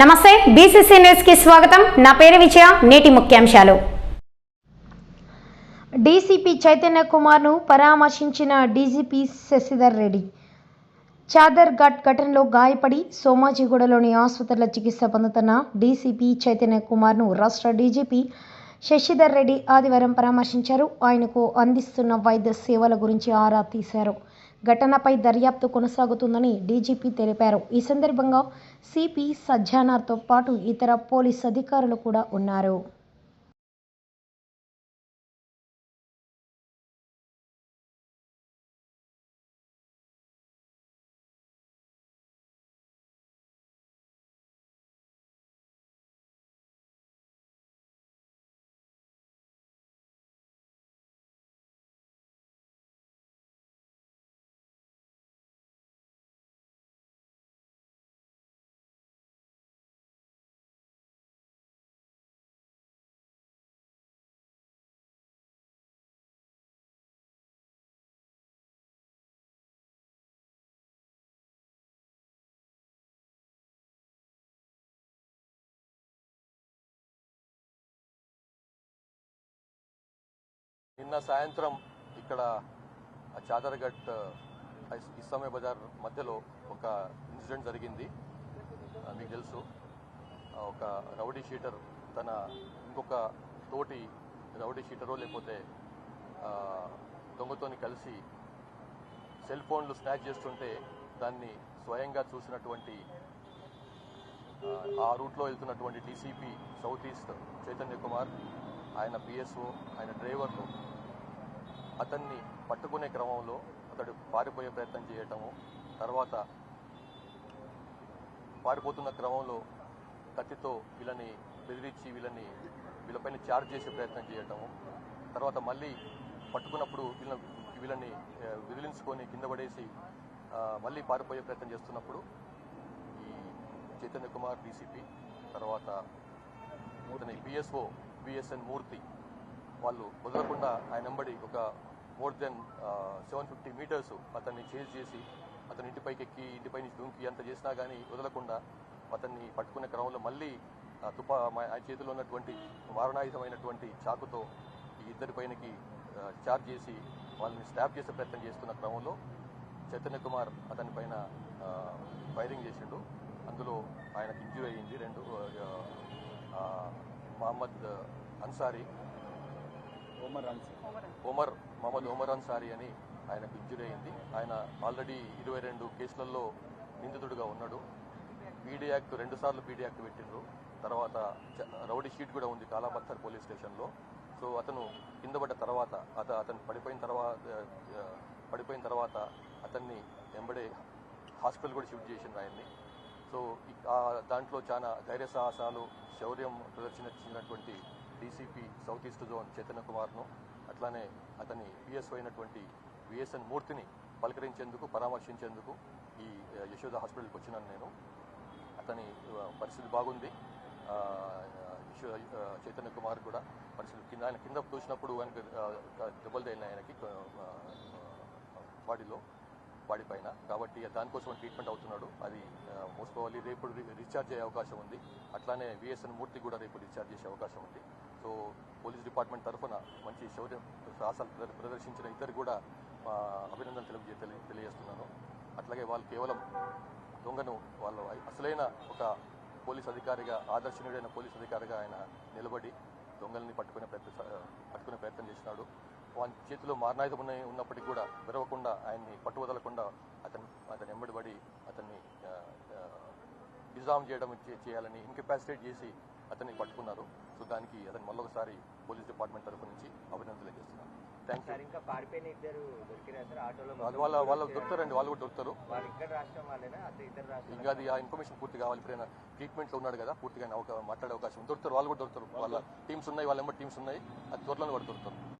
నమస్తే బీసీసీ న్యూస్కి స్వాగతం. నా పేరు విజయ నేటి ముఖ్యాంశాలు. డీసీపీ చైతన్య కుమార్ను పరామర్శించిన డీజీపీ శశిధర్ రెడ్డి. చాదర్ ఘట్ ఘటనలో గాయపడి సోమాజిగూడలోని ఆసుపత్రిలో చికిత్స పొందుతున్న డీసీపీ చైతన్య కుమార్ను రాష్ట్ర డీజీపీ శశిధర్ రెడ్డి ఆదివారం పరామర్శించారు. ఆయనకు అందిస్తున్న వైద్య సేవల గురించి ఆరా తీశారు. ఘటనపై దర్యాప్తు కొనసాగుతుందని డీజీపీ తెలిపారు. ఈ సందర్భంగా సిపి సజ్జానార్తో పాటు ఇతర పోలీస్ అధికారులు కూడా ఉన్నారు. నిన్న సాయంత్రం ఇక్కడ ఆ చాదర్ఘట్ ఇస్లామే బజార్ మధ్యలో ఒక ఇన్సిడెంట్ జరిగింది. మీకు తెలుసు. ఒక రౌడీ షీటర్ తన ఇంకొక తోటి రౌడీ షీటరో లేకపోతే దొంగతోని కలిసి సెల్ ఫోన్లు స్నాచ్ చేస్తుంటే దాన్ని స్వయంగా చూసినటువంటి ఆ, ఆ రూట్లో వెళ్తున్నటువంటి DCP south east Chaitanya Kumar ఆయన పిఎస్ఓ ఆయన డ్రైవర్లు అతన్ని పట్టుకునే క్రమంలో అతడు పారిపోయే ప్రయత్నం చేయటము తర్వాత పారిపోతున్న క్రమంలో కత్తితో వీళ్ళని బెదిరించి వీళ్ళని వీళ్ళపైన చార్జ్ చేసే ప్రయత్నం చేయటము తర్వాత మళ్ళీ పట్టుకున్నప్పుడు వీళ్ళని వీళ్ళని విదిలించుకొని కింద పడేసి మళ్ళీ పారిపోయే ప్రయత్నం చేస్తున్నప్పుడు ఈ చైతన్య కుమార్ డీసీపీ తర్వాత అతని పిఎస్ఓ బిఎస్ఎన్ మూర్తి. వాళ్ళు వదలకుండా ఆయన వెంబడి ఒక more then seven fifty meters అతన్ని చేజ్ చేసి అతని ఇంటిపైకి ఎక్కి ఇంటిపై నుంచి దుంకి అంత చేసినా కానీ వదలకుండా అతన్ని పట్టుకునే క్రమంలో మళ్ళీ తుపా మా- ఆయన చేతిలో ఉన్నటువంటి మారణాయుధమైనటువంటి చాకుతో ఈ ఇద్దరి పైనకి చార్జ్ చేసి వాళ్ళని స్టాప్ చేసే ప్రయత్నం చేస్తున్న క్రమంలో చైతన్య కుమార్ అతని పైన ఫైరింగ్ చేసిండు. అందులో ఆయనకి ఇంజూరీ అయ్యింది. రెండు మహమ్మద్ అన్సారీ. ఒమర్ మహమ్మద్ ఒమర్ అన్సారీ అని ఆయనకు ఇంజురీ అయింది ఆయన ఆల్రెడీ ఇరవై రెండు కేసులలో నిందితుడిగా ఉన్నాడు. పీడీ యాక్ట్ రెండు సార్లు పీడీ యాక్ట్ పెట్టిండ్రు. తర్వాత రౌడీ షీట్ కూడా ఉంది కాలాపత్తర్ పోలీస్ స్టేషన్లో. సో అతను కింద పడ్డ తర్వాత అత అతను పడిపోయిన తర్వాత పడిపోయిన తర్వాత అతన్ని వెంబడే హాస్పిటల్ కూడా షిఫ్ట్ చేసిండ్రు ఆయన్ని. సో దాంట్లో చాలా ధైర్య సాహసాలు శౌర్యం ప్రదర్శించినటువంటి DCP south east zone Chaitanya కుమార్ను అట్లానే అతని పిఎస్ఓ అయినటువంటి విఎస్ఎన్ మూర్తిని పలకరించేందుకు పరామర్శించేందుకు ఈ యశోద హాస్పిటల్కి వచ్చినాను నేను. అతని పరిస్థితి బాగుంది. చైతన్య కుమార్ కూడా పరిస్థితి కింద ఆయన కింద చూసినప్పుడు ఆయనకు దెబ్బలు తగిలినాయి ఆయనకి బాడీలో బాడీ పైన కాబట్టి దానికోసం ట్రీట్మెంట్ అవుతున్నాడు. అది మోసుకోవాలి. రేపు రీఛార్జ్ అయ్యే అవకాశం ఉంది. అట్లానే విఎస్ఎన్ మూర్తి కూడా రేపు రీఛార్జ్ చేసే అవకాశం ఉంది. సో పోలీస్ డిపార్ట్మెంట్ తరఫున మంచి శౌర్యం సాహసాలు ప్రదర్శించిన ఇద్దరు కూడా మా అభినందనలు తెలియజే తెలియజేస్తున్నాను. అట్లాగే వాళ్ళు కేవలం దొంగను వాళ్ళు అసలైన ఒక పోలీస్ అధికారిగా ఆదర్శనీయుడైన పోలీస్ అధికారిగా ఆయన నిలబడి దొంగల్ని పట్టుకునే ప్రయత్నం పట్టుకునే ప్రయత్నం చేసినాడు వాని చేతిలో మారణాయుధం ఉన్నప్పటికీ కూడా విరవకుండా ఆయన్ని పట్టు వదలకుండా అతను అతను ఎంబడిపడి అతన్ని డిజామ్ చేయడం చేయాలని ఇన్కెపాసిటేట్ చేసి అతన్ని పట్టుకున్నారు. సో దానికి అతను మళ్ళొకసారి పోలీస్ డిపార్ట్మెంట్ తరఫు నుంచి అభినందనలు చేస్తున్నాను వాళ్ళ వాళ్ళు దొరుకుతారండి వాళ్ళు కూడా దొరుకుతారు. ఇంకా అది ఆ ఇన్ఫర్మేషన్ పూర్తి కావాలి. ఇప్పుడు ట్రీట్మెంట్లో ఉన్నాడు కదా పూర్తిగా మాట్లాడే అవకాశం. దొరుకుతారు వాళ్ళు కూడా దొరుకుతారు. వాళ్ళ టీమ్స్ ఉన్నాయి వాళ్ళ టీమ్స్ ఉన్నాయి. అది త్వరలో కూడా దొరుకుతారు.